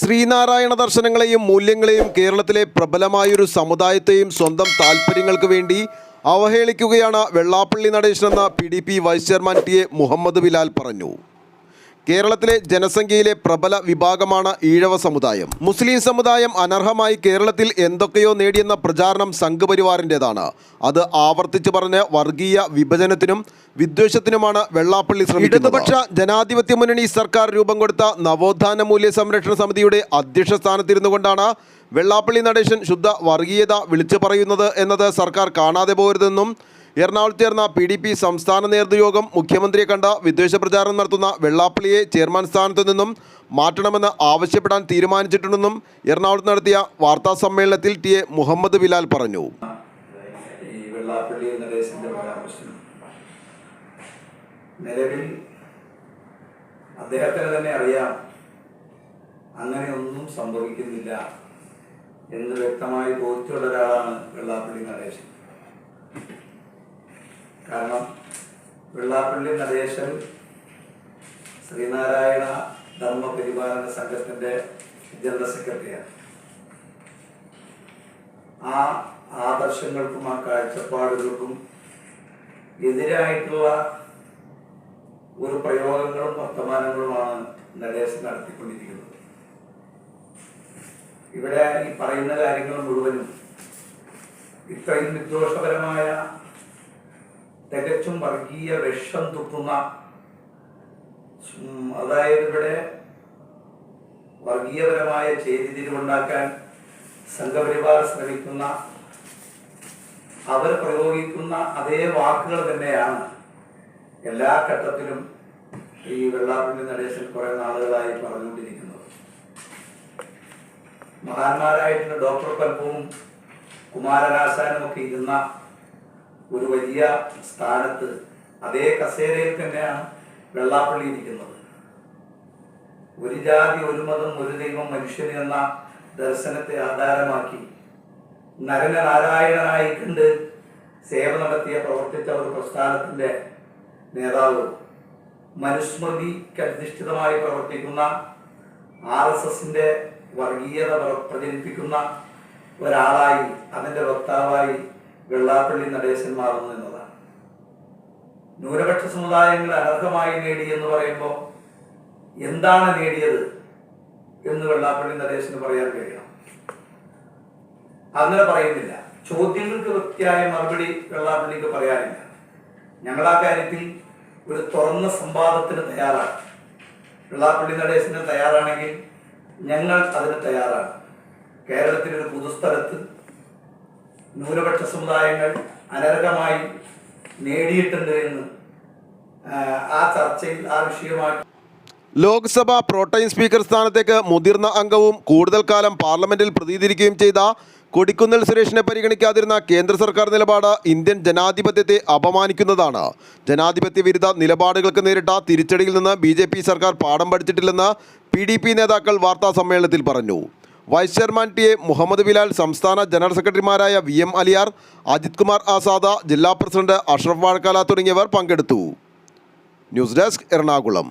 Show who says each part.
Speaker 1: ശ്രീനാരായണ ദർശനങ്ങളെയും മൂല്യങ്ങളെയും കേരളത്തിലെ പ്രബലമായൊരു സമുദായത്തെയും സ്വന്തം താല്പര്യങ്ങൾക്ക് വേണ്ടി അവഹേളിക്കുകയാണ് Vellappally നടേശനെന്ന് P D P vice chairman T A Muhammad Bilal പറഞ്ഞു. കേരളത്തിലെ ജനസംഖ്യയിലെ പ്രബല വിഭാഗമാണ് ഈഴവ സമുദായം. മുസ്ലിം സമുദായം അനർഹമായി കേരളത്തിൽ എന്തൊക്കെയോ നേടിയെന്ന പ്രചാരണം സംഘപരിവാറിന്റെതാണ്. അത് ആവർത്തിച്ചു പറഞ്ഞ് വർഗീയ വിഭജനത്തിനും വിദ്വേഷത്തിനുമാണ് വെള്ളാപ്പള്ളി ശ്രമിക്കുന്നത്. ഇടതുപക്ഷ ജനാധിപത്യ മുന്നണി സർക്കാർ രൂപം കൊടുത്ത നവോത്ഥാന മൂല്യ സംരക്ഷണ സമിതിയുടെ അധ്യക്ഷ സ്ഥാനത്തിരുന്നു കൊണ്ടാണ് വെള്ളാപ്പള്ളി നടേശൻ ശുദ്ധ വർഗീയത വിളിച്ചു പറയുന്നത് എന്നത് സർക്കാർ കാണാതെ പോകരുതെന്നും എറണാകുളത്ത് ചേർന്ന പി ഡി പി സംസ്ഥാന നേതൃയോഗം മുഖ്യമന്ത്രിയെ കണ്ട വിദ്വേഷ പ്രചാരണം നടത്തുന്ന വെള്ളാപ്പള്ളിയെ ചെയർമാൻ സ്ഥാനത്തു നിന്നും മാറ്റണമെന്ന് ആവശ്യപ്പെടാൻ തീരുമാനിച്ചിട്ടുണ്ടെന്നും എറണാകുളത്ത് നടത്തിയ വാർത്താ സമ്മേളനത്തിൽ ടി എ മുഹമ്മദ് ബിലാൽ പറഞ്ഞു.
Speaker 2: നിലവിൽ അദ്ദേഹത്തിന് തന്നെ അറിയാം അങ്ങനെയൊന്നും സംഭവിക്കുന്നില്ല എന്ന് വ്യക്തമായി ബോധ്യമുള്ള ഒരാളാണ് വെള്ളാപ്പള്ളി നടേശൻ. കാരണം വെള്ളാപ്പള്ളി നടേശൻ ശ്രീനാരായണ ധർമ്മ പരിപാലന സംഘത്തിന്റെ ജനറൽ സെക്രട്ടറിയാണ്. ആ ആദർശങ്ങൾക്കും ആ കാഴ്ചപ്പാടുകൾക്കും എതിരായിട്ടുള്ള ഒരു പ്രയോഗങ്ങളും വർത്തമാനങ്ങളുമാണ് നടേശൻ നടത്തിക്കൊണ്ടിരിക്കുന്നത്. ഇവിടെ ഈ പറയുന്ന കാര്യങ്ങൾ മുഴുവനും ഇത്രയും വിദ്വേഷപരമായ തികച്ചും വർഗീയ വിഷം തുപ്പുന്ന അതായത് ഇവിടെ വർഗീയപരമായ ചേരിതിരിവുണ്ടാക്കാൻ സംഘപരിവാർ ശ്രമിക്കുന്ന അവർ പ്രയോഗിക്കുന്ന അതേ വാക്കുകൾ തന്നെയാണ് എല്ലാ ഘട്ടത്തിലും ഈ വെള്ളാപ്പള്ളി നടേശൻ കുറെ നാളുകളായി പറഞ്ഞുകൊണ്ടിരിക്കുന്നത്. മഹാന്മാരായിട്ടുള്ള ഡോക്ടർ പൽപ്പവും കുമാരനാശാനും ഒക്കെ ഇരുന്ന ഒരു വലിയ സ്ഥാനത്ത് അതേ കസേരയിൽ തന്നെയാണ് വെള്ളാപ്പള്ളി ഇരിക്കുന്നത്. ഒരു ജാതി ഒരു മതം ഒരു ദൈവം മനുഷ്യൻ എന്ന ദർശനത്തെ ആധാരമാക്കി നരന നാരായണനായി കണ്ട് സേവനമെത്തിയ പ്രവർത്തിച്ച ഒരു പ്രസ്ഥാനത്തിന്റെ നേതാവ് മനുസ്മൃതിക്ക് അധിഷ്ഠിതമായി പ്രവർത്തിക്കുന്ന ആർ എസ് എസിന്റെ വർഗീയത പ്രചരിപ്പിക്കുന്ന ഒരാളായി അതിന്റെ വക്താവായി വെള്ളാപ്പള്ളി നടേശൻ മാറുന്നു എന്നതാണ്. ന്യൂനപക്ഷ സമുദായങ്ങൾ അനർഹമായി നേടി എന്ന് പറയുമ്പോൾ എന്താണ് നേടിയത് എന്ന് വെള്ളാപ്പള്ളി നടേശന് പറയാൻ കഴിയണം. അങ്ങനെ പറയുന്നില്ല. ചോദ്യങ്ങൾക്ക് വൃത്തിയായ മറുപടി വെള്ളാപ്പള്ളിക്ക് പറയാനില്ല. ഞങ്ങൾ ആ കാര്യത്തിൽ ഒരു തുറന്ന സംവാദത്തിന് തയ്യാറാണ്. വെള്ളാപ്പള്ളി നടേശന് തയ്യാറാണെങ്കിൽ ഞങ്ങൾ അതിന് തയ്യാറാണ്. കേരളത്തിലെ ഒരു പൊതുസ്ഥലത്ത് ന്യൂനപക്ഷ സമുദായങ്ങൾ അനർഹമായി നേടിയിട്ടുണ്ട് എന്ന് ആ, ചർച്ചയിൽ ആ വിഷയമായി
Speaker 1: ലോക്സഭ പ്രോട്ടൈം സ്പീക്കർ സ്ഥാനത്തേക്ക് മുതിർന്ന അംഗവും കൂടുതൽ കാലം പാർലമെന്റിൽ പ്രതിനിധീകരിക്കുകയും ചെയ്ത കൊടിക്കുന്നിൽ സുരേഷിനെ പരിഗണിക്കാതിരുന്ന കേന്ദ്ര സർക്കാർ നിലപാട് ഇന്ത്യൻ ജനാധിപത്യത്തെ അപമാനിക്കുന്നതാണ്. ജനാധിപത്യ വിരുദ്ധ നിലപാടുകൾക്ക് നേരിട്ട തിരിച്ചടിയിൽ നിന്ന് ബി സർക്കാർ പാഠം പഠിച്ചിട്ടില്ലെന്ന് പി നേതാക്കൾ വാർത്താ സമ്മേളനത്തിൽ പറഞ്ഞു. Vice chairman T A Muhammad Bilal സംസ്ഥാന ജനറൽ സെക്രട്ടറിമാരായ വി എം അലിയാർ അജിത് കുമാർ ആസാദ ജില്ലാ പ്രസിഡന്റ് അഷ്റഫ് വാഴക്കാല തുടങ്ങിയവർ പങ്കെടുത്തു. News desk Ernakulam.